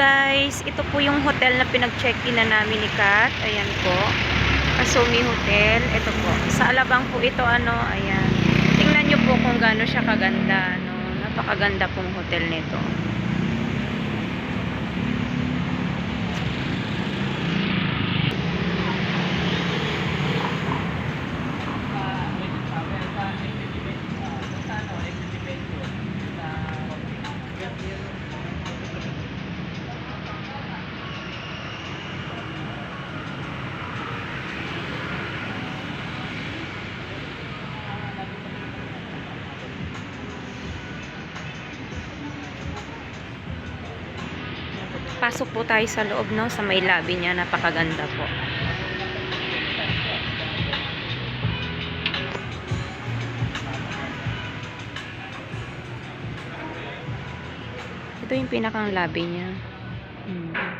guys, ito po yung hotel na pinag-check-in na namin ni Kat. Ayan po. Asumi Hotel. Ito po. Sa Alabang po ito ano, ayan. Tingnan nyo po kung gaano siya kaganda. No? Napakaganda pong hotel nito. Pasok po tayo sa loob, no? Sa may lobby niya. Napakaganda po. Ito yung pinakang lobby niya. Hmm.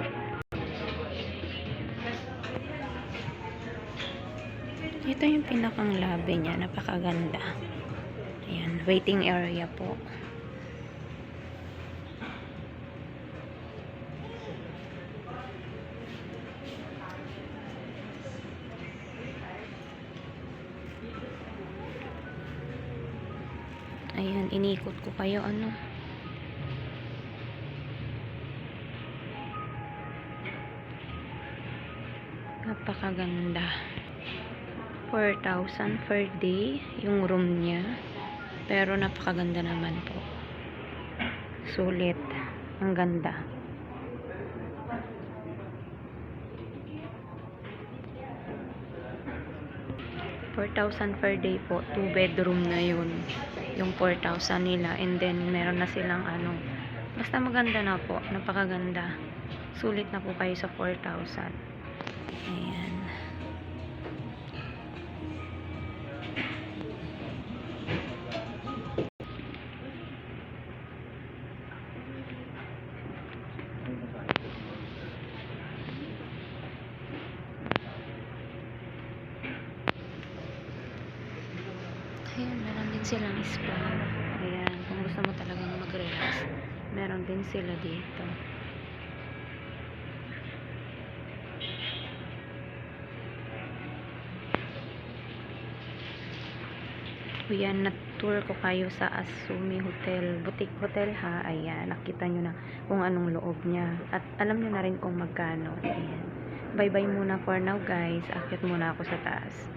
Ito yung pinakang lobby niya. Napakaganda. Ayan. Waiting area po. Ayan. Inikot ko kayo. Ano? Napakaganda. 4,000 per day yung room niya. Pero napakaganda naman po. Sulit. Ang ganda. $4,000 per day po. Two bedroom na yun. Yung 4,000 nila. And then, meron na silang ano. Basta maganda na po. Napakaganda. Sulit na po kayo sa 4,000. Ayan. Meron silang spa. Ayan, kung gusto mo talagang mag-relax, meron din sila dito. Ayan, na-tour ko kayo sa Asumi Hotel. Boutique Hotel ha. Ayan, nakita nyo na kung anong loob niya. At alam nyo na rin kung magkano. Ayan. Bye-bye muna for now guys. Akit muna ako sa taas.